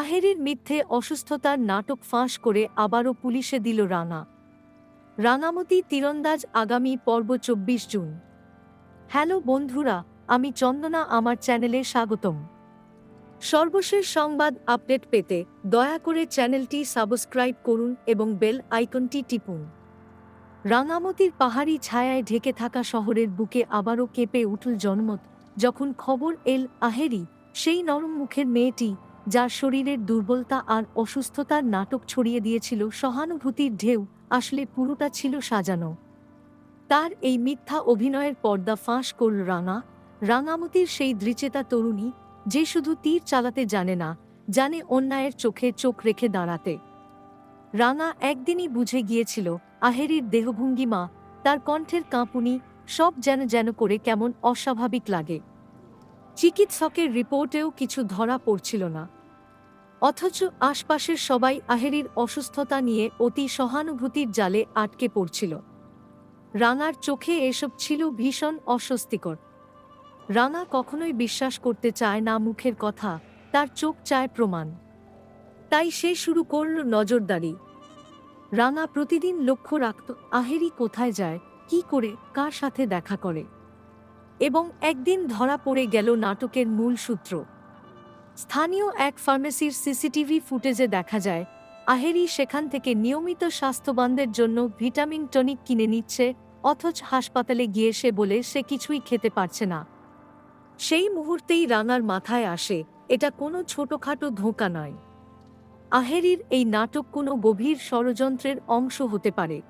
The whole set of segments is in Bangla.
আহেরের মিথ্যে অসুস্থতার নাটক ফাঁস করে আবারও পুলিশে দিল রানা। রাঙামতি তীরন্দাজ আগামী পর্ব চব্বিশ জুন। হ্যালো বন্ধুরা, আমি চন্দনা, আমার চ্যানেলে স্বাগতম। সর্বশেষ সংবাদ আপডেট পেতে দয়া করে চ্যানেলটি সাবস্ক্রাইব করুন এবং বেল আইকনটি টিপুন। রাঙামতির পাহাড়ি ছায়ায় ঢেকে থাকা শহরের বুকে আবারও কেঁপে উঠল জনমত, যখন খবর এল আহেরি, সেই নরম মুখের মেয়েটি যার শরীরের দুর্বলতা আর অসুস্থতার নাটক ছড়িয়ে দিয়েছিল সহানুভূতির ঢেউ, আসলে পুরোটা ছিল সাজানো। তার এই মিথ্যা অভিনয়ের পর্দা ফাঁস করল রাঙা। রাঙামতির সেই দৃচেতা তরুণী, যে শুধু তীর চালাতে জানে না, জানে অন্যায়ের চোখে চোখ রেখে দাঁড়াতে। রাঙা একদিনই বুঝে গিয়েছিল, আহেরির দেহভঙ্গিমা, তার কণ্ঠের কাঁপুনি, সব যেন যেন করে কেমন অস্বাভাবিক লাগে। চিকিৎসকের রিপোর্টেও কিছু ধরা পড়ছিল না। অথচ আশপাশের সবাই আহেরির অসুস্থতা নিয়ে অতি সহানুভূতির জালে আটকে পড়ছিল। রাঙার চোখে এসব ছিল ভীষণ অস্বস্তিকর। রাঙা কখনোই বিশ্বাস করতে চায় না মুখের কথা, তার চোখ চায় প্রমাণ। তাই সে শুরু করল নজরদারি। রাঙা প্রতিদিন লক্ষ্য রাখত, আহেরি কোথায় যায়, কি করে, কার সাথে দেখা করে। এবং একদিন ধরা পড়ে গেল নাটকের মূল সূত্র। স্থানীয় এক ফার্মেসির সিসিটিভি ফুটেজে দেখা যায়, আহেরি সেখান থেকে নিয়মিত স্বাস্থ্যবানদের জন্য ভিটামিন টনিক কিনে নিচ্ছে, অথচ হাসপাতালে গিয়ে সে বলে সে কিছুই খেতে পারছে না। সেই মুহূর্তেই রাঙার মাথায় আসে, এটা কোনো ছোটখাটো ধোঁকা নয়। আহেরির এই নাটক কোনো গভীর ষড়যন্ত্রের অংশ হতে পারে।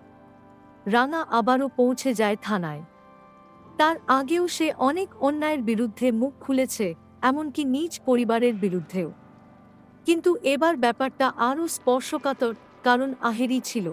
রাঙা আবারও পৌঁছে যায় থানায়। তার আগেও সে অনেক অন্যায়ের বিরুদ্ধে মুখ খুলেছে, এমনকি নিজ পরিবারের বিরুদ্ধেও। কিন্তু এবার ব্যাপারটা আরও স্পর্শকাতর, কারণ আহেরি ছিল।